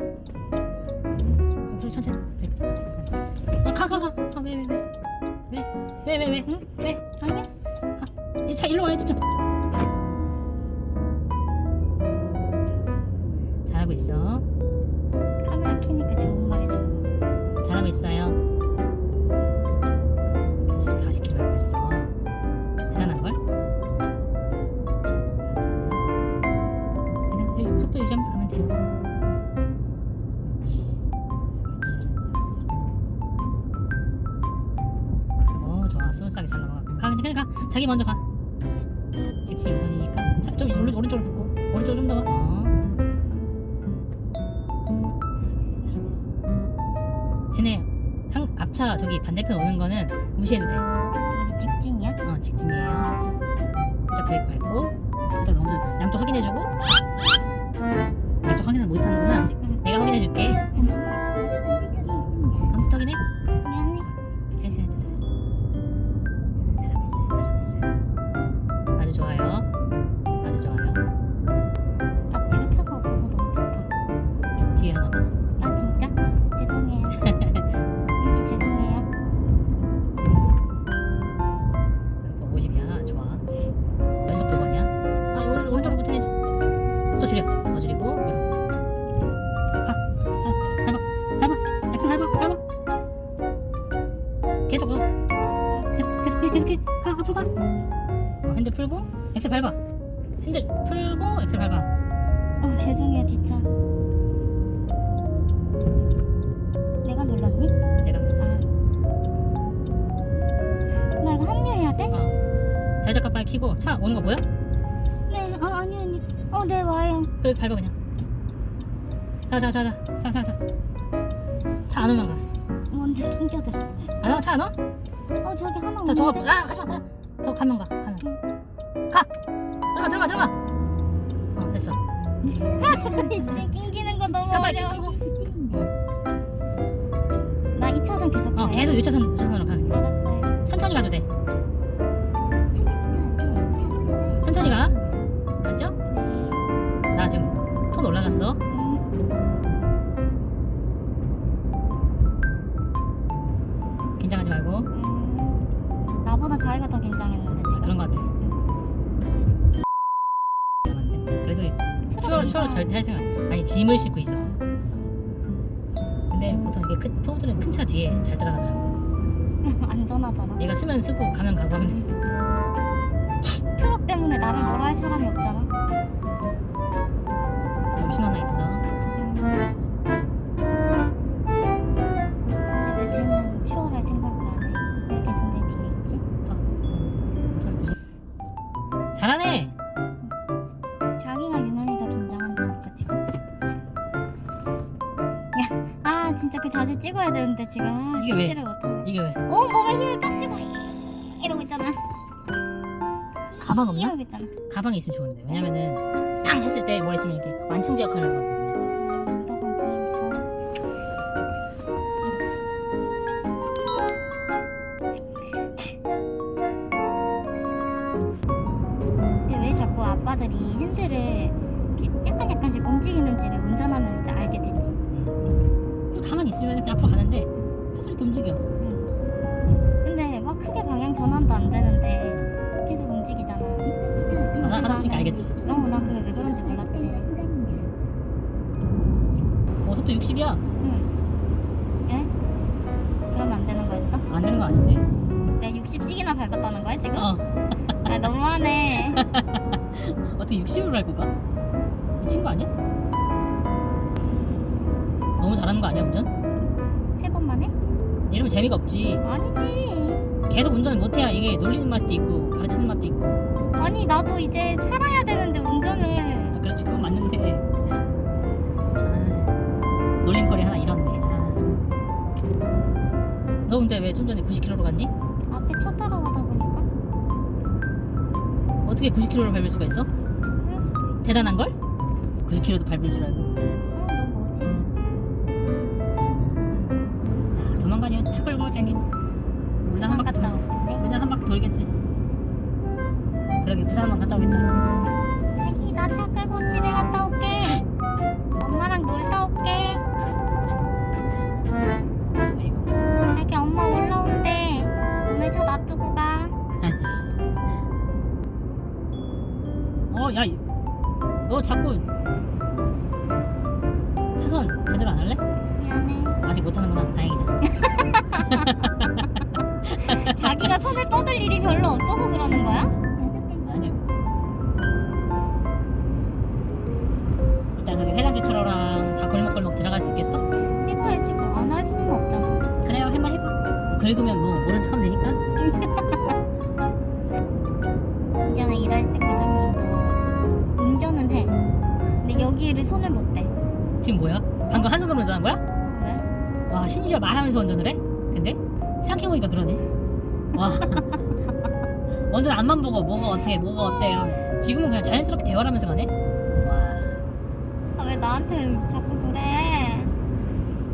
어, 천천히. 아, 가, 가, 가. 가, 왜, 왜, 왜? 왜? 왜, 왜, 왜? 응? 왜? 아니야? 이차 일로 와야지 좀. 자기 먼저 가. 직시 우선이니까. 자, 좀 오른 오른쪽으로 붙고 오른쪽 좀 더. 어. 잘하고 있어. 쟤네 상 앞차 저기 반대편 오는 거는 무시해도 돼. 여기 직진이야? 어 직진이에요. 살짝 브레이크 밟고 살짝 너무 양쪽 확인해주고 양쪽 확인을 못하는구나 아직. 응. 내가 확인해줄게. 계속 어. 계속 계속 해 계속 해. 가 앞으로 가. 어, 핸들 풀고 엑셀 밟아. 핸들 풀고 엑셀 밟아. 어 죄송해요 뒷차. 내가 눌렀니? 내가 눌렀어. 아. 나 이거 합류해야 돼? 어. 자작가 빨리 키고 차 오는 거 보여? 네. 아 아니 아니. 어네 와요. 그래 밟아 그냥. 자자자자 자자자. 차 안 오면 가. 먼저 낑겨들었어. 안 와? 차안 와? 어 저기 하나 저 저거 오는데. 아 가지마 가지마. 저거 가면 가 가면. 가. 들어가 들어가 들어가. 어 됐어. 이제 낑기는 거 너무 가 어려워. 나 2차선 계속 가요? 어 계속 6차선 그래도 추월 추월 절대 할 생각. 아니 짐을 싣고 있어서. 근데 보통 이게 큰 포들은 큰 차 뒤에 잘 따라가더라고. 안전하잖아. 얘가 쓰면 쓰고 가면 가고 하면 돼. 트럭 때문에 나를 뭐라 할 사람이 없잖아. 여기 신호 하나 있어. 아 진짜 그 자세 찍어야 되는데 지금 아, 이게 왜? 찍지를. 이게 왜? 온 몸에 힘을 빡 주고 이- 이러고 있잖아. 가방 없나? 이러고 있잖아. 가방이 있으면 좋은데. 왜냐면은 탕 했을 때 뭐 있으면 이렇게 완충제 역할을 하거든. 있어. 근데 왜 자꾸 아빠들이 핸들을 어, 속도 60이야. 응. 예? 그러면 안 되는 거였어? 안 되는 거 아닌데. 내가 60씩이나 밟았다는 거야 지금? 어. 아 너무하네. 어떻게 60으로 밟고 가? 미친 거 아니야? 너무 잘하는 거 아니야 운전? 세 번만 해? 이러면 재미가 없지. 아니지. 계속 운전을 못해야 이게 놀리는 맛도 있고 가르치는 맛도 있고. 아니 나도 이제 살아야 되는데 운전을. 너 근데 왜 좀 전에 90km로 갔니? 앞에 차 따라가다 보니까 어떻게 90km로 밟을 수가 있어? 그럴 수도 있. 대단한 걸? 90km도 밟을 줄 알고. 어, 너 뭐지? 아, 도망가니 차 끌고 쟁이. 우리나라 한 부산 바퀴 갔다 돌. 우리나라 한 바퀴 돌겠네. 그러게 부산 한번 갔다 오겠다. 자기 나 차 끌고 집에 갔다 올게. 너 자꾸 차선 제대로 안 할래? 미안해. 아직 못하는구나. 다행이다. 자기가 손을 뻗을 일이 별로 없어서 그러는 거야? 아니야. 이따 저기 회장교 철호랑 다 골목골목 들어갈 수 있겠어? 해봐야지 뭐 안 할 수는 없잖아. 그래요, 해봐 해봐. 긁으면 뭐 모른 척하면 되니까. 여기를 손을 못 대. 지금 뭐야? 방금 한 손으로 운전한 거야? 왜? 와, 심지어 말하면서 운전을 해? 근데 생각해보니까 그러네. 와. 완전 앞만 보고 뭐가 어떻게 뭐가 어때요. 지금은 그냥 자연스럽게 대화를 하면서 가네. 와. 아, 왜 나한테 자꾸 그래?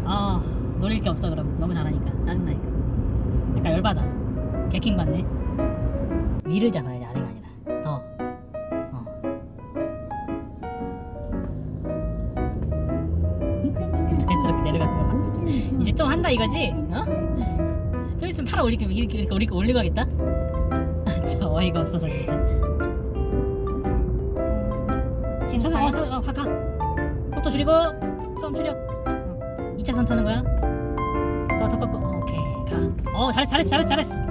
아 노릴 게 없어 그럼 너무 잘하니까 짜증나니까 약간 열받아 개킹 받네 위를 잡아야지 아래가 좀 한다 이거지? 어? 좀 있으면 팔아 올리고 이렇게 이렇게 올리고 올리고 하겠다 아, 저 어이가 없어서 진짜 지금 차선 어, 차선 어, 가, 가. 속도 줄이고 좀 줄여 어. 2차선 타는 거야 더더 꺾고 어, 오케이 가 어 잘했어 잘했어 잘했어 잘했어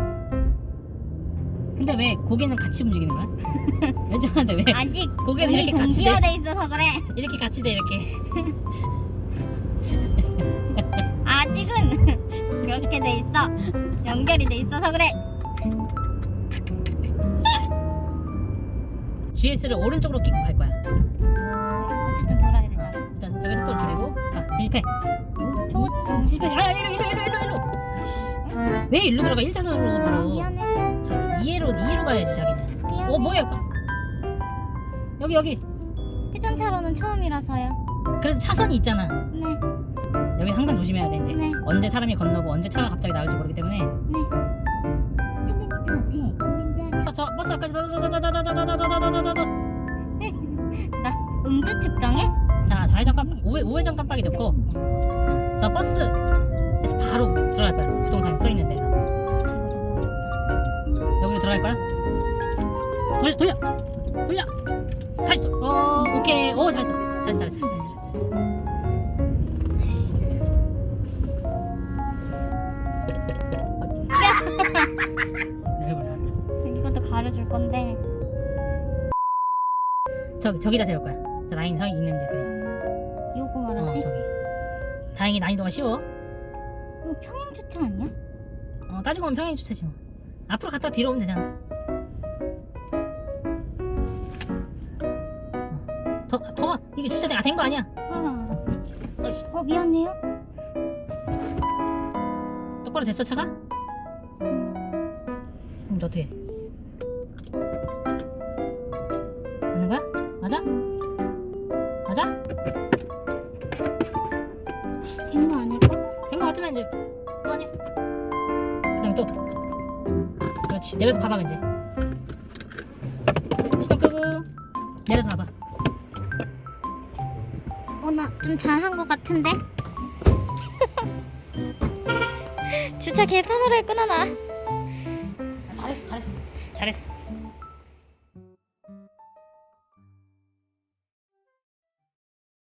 근데 왜 고개는 같이 움직이는 거야? 왼쪽한테 왜 아직 고개는 이렇게 같이 돼 동기화돼 있어서 그래. 이렇게 같이 돼 이렇게 돼 있어. 연결이 돼 있어서 그래. GS를 오른쪽으로 끼고 갈 거야 어쨌든 돌아야 되잖아. 일단 여기 속도 줄이고 가 진입해 초, 어, 진입해 아야 일로 일로 일로 일로 일로 아이씨. 왜 일로 들어가 1차선으로 아, 바로 미안해. 자 2회로 2회로 가야지 자기는 미안해. 어 뭐야 이거 여기 여기 회전 차로는 처음이라서요. 그래도 차선이 있잖아 네, 여기 항상 조심해야 돼 이제 네, 언제 사람이 건너고 언제 차가 갑자기 나올지 모르기 때문에 네. 300m 앞에 보행자 아, 저 버스 앞까지 더더더더더더더더더더더더더 나 음주 측정해? 자 좌회전 깜빡 우회, 우회전 깜빡이 넣고 저 버스에서 바로 들어갈 거야 부동산 써 있는 데서 여기로 들어갈 거야 돌려 돌려 돌려 다시 또 어, 오케이 오 잘했어 잘했어 잘했어 잘했어 이것도 가려줄 건데. 저 저기다 세울 거야 저 라인 서 있는데 그래 요거 어 말하지? 저기 다행히 난이도가 쉬워 이거 평행 주차 아니야? 어 따지고 보면 평행 주차지 뭐 앞으로 갔다 뒤로 오면 되잖아 어. 더, 더 가. 이게 주차장 된거 아니야 알아 알아. 어이씨. 어 미안해요. 똑바로 됐어 차가? 음, 그럼 너 어떻게 맞는 거야? 맞아? 맞아? 된 거 아닐까? 된 거 같으면 이제 그만해 그 다음에 또 그렇지 내려서 봐봐 이제 시동 끄고 내려서 봐봐 어나좀 잘한 거 같은데? 주차 개판으로 했구나 나. 잘했어 잘했어. 잘했어